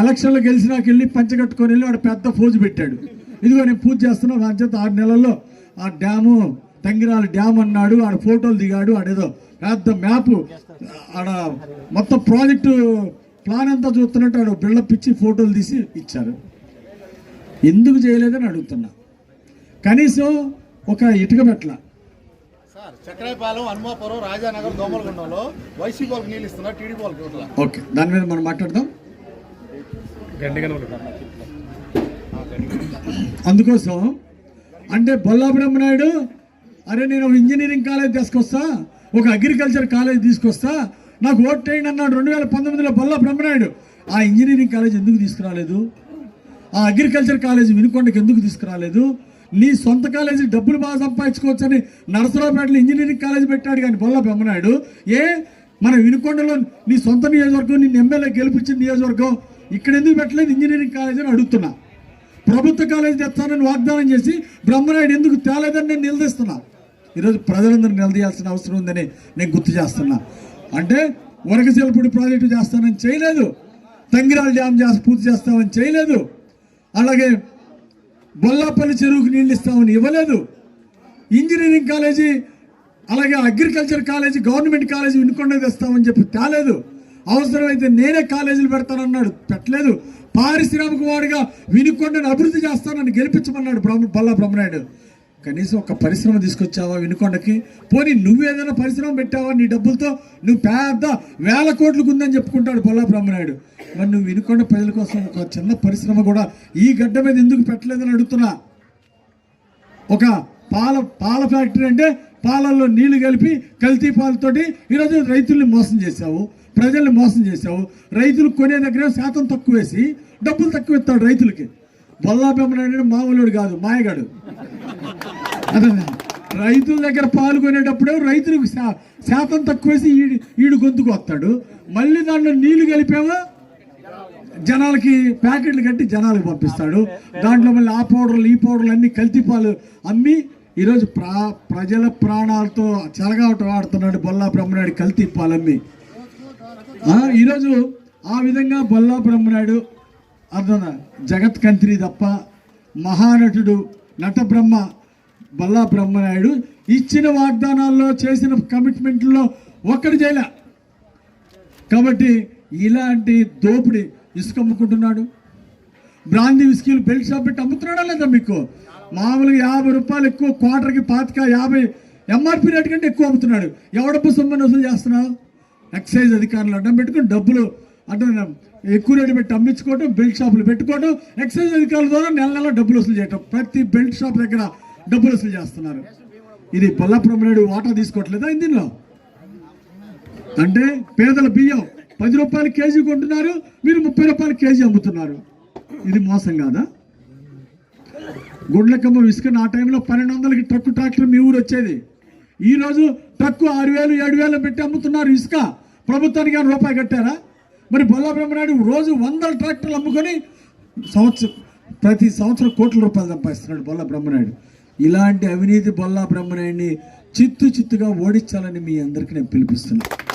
ఎలక్షన్లో గెలిచినాక వెళ్ళి పంచగట్టుకొని వెళ్ళి వాడు పెద్ద పూజ పెట్టాడు. ఇదిగో నేను పూజ చేస్తున్నా దాని చేత ఆరు నెలల్లో ఆ డ్యాము తంగిరాల డ్యామ్ అన్నాడు ఆడ ఫోటోలు దిగాడు ఆడేదో పెద్ద మ్యాప్ ఆడ మొత్తం ప్రాజెక్టు ప్లాన్ అంతా చూస్తున్నట్టు ఆడ బిల్డప్ ఇచ్చి ఫోటోలు తీసి ఇచ్చారు. ఎందుకు చేయలేదని అడుగుతున్నా. కనీసం ఒక ఇటుక పెట్టల చక్రాయపాలెం హనుమాపురం రాజానగర్ దోమలగుండంలో వైసీపీ వాళ్ళకి నీళ్ళు ఇస్తున్నారు టీడీపీ వాళ్ళకి ఇవ్వట్లా? ఓకే దాని మీద మనం మాట్లాడదాం. అందుకోసం అంటే బొల్లా బ్రహ్మనాయుడు అరే నేను ఒక ఇంజనీరింగ్ కాలేజ్ తీసుకొస్తా ఒక అగ్రికల్చర్ కాలేజ్ తీసుకొస్తా నాకు ఓట్ వేయండి అన్నాడు రెండు వేల పంతొమ్మిదిలో బొల్లా బ్రహ్మనాయుడు ఆ ఇంజనీరింగ్ కాలేజ్ ఎందుకు తీసుకురాలేదు? ఆ అగ్రికల్చర్ కాలేజ్ వినుకొండకి ఎందుకు తీసుకురాలేదు? నీ సొంత కాలేజీ డబ్బులు బాగా సంపాదించుకోవచ్చని నరసరావుపేటలో ఇంజనీరింగ్ కాలేజ్ పెట్టాడు కానీ బొల్ల బ్రహ్మనాయుడు ఏ? మన వినుకొండలో నీ సొంత నియోజకవర్గం నిన్ను ఎమ్మెల్యే గెలిపించిన నియోజకవర్గం. ఇక్కడ ఎందుకు పెట్టలేదు ఇంజనీరింగ్ కాలేజ్ అని అడుగుతున్నా. ప్రభుత్వ కాలేజీ తెస్తానని వాగ్దానం చేసి బ్రహ్మనాయుడు ఎందుకు తేలేదని నేను నిలదీస్తున్నా. ఈరోజు ప్రజలందరూ నిలదీయాల్సిన అవసరం ఉందని నేను గుర్తు చేస్తున్నా. అంటే వరకశిలపూడి ప్రాజెక్టు చేస్తానని చేయలేదు. తంగిరాల డ్యామ్ చేసి పూర్తి చేస్తామని చేయలేదు. అలాగే బొల్లాపల్లి చెరువుకు నీళ్ళు ఇస్తామని ఇవ్వలేదు. ఇంజనీరింగ్ కాలేజీ అలాగే agriculture college government college Vinukonda తెస్తామని చెప్పి తేలేదు. అవసరమైతే నేనే కాలేజీలు పెడతానన్నాడు. పెట్టలేదు. పారిశ్రామిక వాడిగా వినుకొండను అభివృద్ధి చేస్తానని గెలిపించమన్నాడు బ్రహ్మ బల్లా బ్రహ్మనాయుడు. కనీసం ఒక పరిశ్రమ తీసుకొచ్చావా వినుకొండకి? పోనీ నువ్వేదైనా పరిశ్రమ పెట్టావా నీ డబ్బులతో? నువ్వు పెద్ద వేల కోట్లకు ఉందని చెప్పుకుంటాడు పొల్లా బ్రహ్మనాయుడు. మరి నువ్వు వినుకొండ ప్రజల కోసం ఒక చిన్న పరిశ్రమ కూడా ఈ గడ్డ మీద ఎందుకు పెట్టలేదని అడుగుతున్నా? ఒక పాల పాల ఫ్యాక్టరీ అంటే పాలల్లో నీళ్ళు కలిపి కల్తీ పాలతోటి ఈరోజు రైతుల్ని మోసం చేశావు ప్రజల్ని మోసం చేశావు. రైతులు కొనే దగ్గర శాతం తక్కువ వేసి డబ్బులు తక్కువ ఇస్తాడు రైతులకి. బొల్లా బ్రహ్మనాయుడు మామూలుడు కాదు మాయగాడు. రైతుల దగ్గర పాల్గొనేటప్పుడే రైతులకు శాతం తక్కువ వేసి ఈడు ఈడు గొంతుకు వస్తాడు. మళ్ళీ దాంట్లో నీళ్ళు కలిపామో జనాలకి ప్యాకెట్లు కట్టి జనాలకు పంపిస్తాడు. దాంట్లో మళ్ళీ ఆ పౌడర్లు ఈ పౌడర్లు అన్ని కల్తీ పాలు అమ్మి ఈరోజు ప్రా ప్రజల ప్రాణాలతో చెలగావటం ఆడుతున్నాడు బొల్లా బ్రహ్మనాయుడు కల్తీ పాలమ్మి. ఈరోజు ఆ విధంగా బొల్లా బ్రహ్మనాయుడు అర్థం జగత్ కంత్రి తప్ప మహానటుడు నటబ్రహ్మ బల్లా బ్రహ్మనాయుడు ఇచ్చిన వాగ్దానాల్లో చేసిన కమిట్మెంట్లో ఒక్కటి చేయలే కాబట్టి ఇలాంటి దోపిడి ఇసుక అమ్ముకుంటున్నాడు. బ్రాందీ విస్కీలు బెల్ట్ షాప్ పెట్టి అమ్ముతున్నాడా లేదా మీకు? మామూలుగా యాభై రూపాయలు ఎక్కువ క్వార్టర్కి పాతిక యాభై ఎంఆర్పి రేట్ కంటే ఎక్కువ అమ్ముతున్నాడు. ఎవడబ్బు సొమ్మని వసూలు చేస్తున్నావు? ఎక్సైజ్ అధికారులు అడ్డం పెట్టుకుని డబ్బులు అంటే ఎక్కువ రేటు పెట్టి అమ్మించుకోవడం బెల్ట్ షాపులు పెట్టుకోవడం ఎక్సైజ్ అధికారుల ద్వారా నెల నెల డబ్బులు వసూలు చేయటం. ప్రతి బెల్ట్ షాప్ దగ్గర డబ్బులు వసూలు చేస్తున్నారు. ఇది బొల్లప్రమణుడు వాటా తీసుకోవట్లేదా ఇందులో? అంటే పేదల బియ్యం పది రూపాయలు కేజీ కొంటున్నారు మీరు ముప్పై రూపాయలు కేజీ అమ్ముతున్నారు. ఇది మోసం కాదా? గుండ్లకమ్మ ఇసుక ఆ టైంలో పన్నెండు వందలకి ట్రక్కు ట్రాక్టర్ మీ ఊరు వచ్చేది. ఈరోజు ట్రక్కు ఆరు వేలు ఏడు వేలు పెట్టి అమ్ముతున్నారు ఇసుక. ప్రభుత్వానికి ఏమైనా రూపాయి కట్టారా? మరి బొల్లా బ్రహ్మనాయుడు రోజు వందల ట్రాక్టర్లు అమ్ముకొని సంవత్సరం ప్రతి సంవత్సరం కోట్ల రూపాయలు సంపాదిస్తున్నాడు బొల్లా బ్రహ్మనాయుడు ఇలాంటి అవినీతి బొల్లా బ్రహ్మనాయుడిని చిత్తు చిత్తుగా ఓడించాలని మీ అందరికీ నేను పిలిపిస్తున్నాను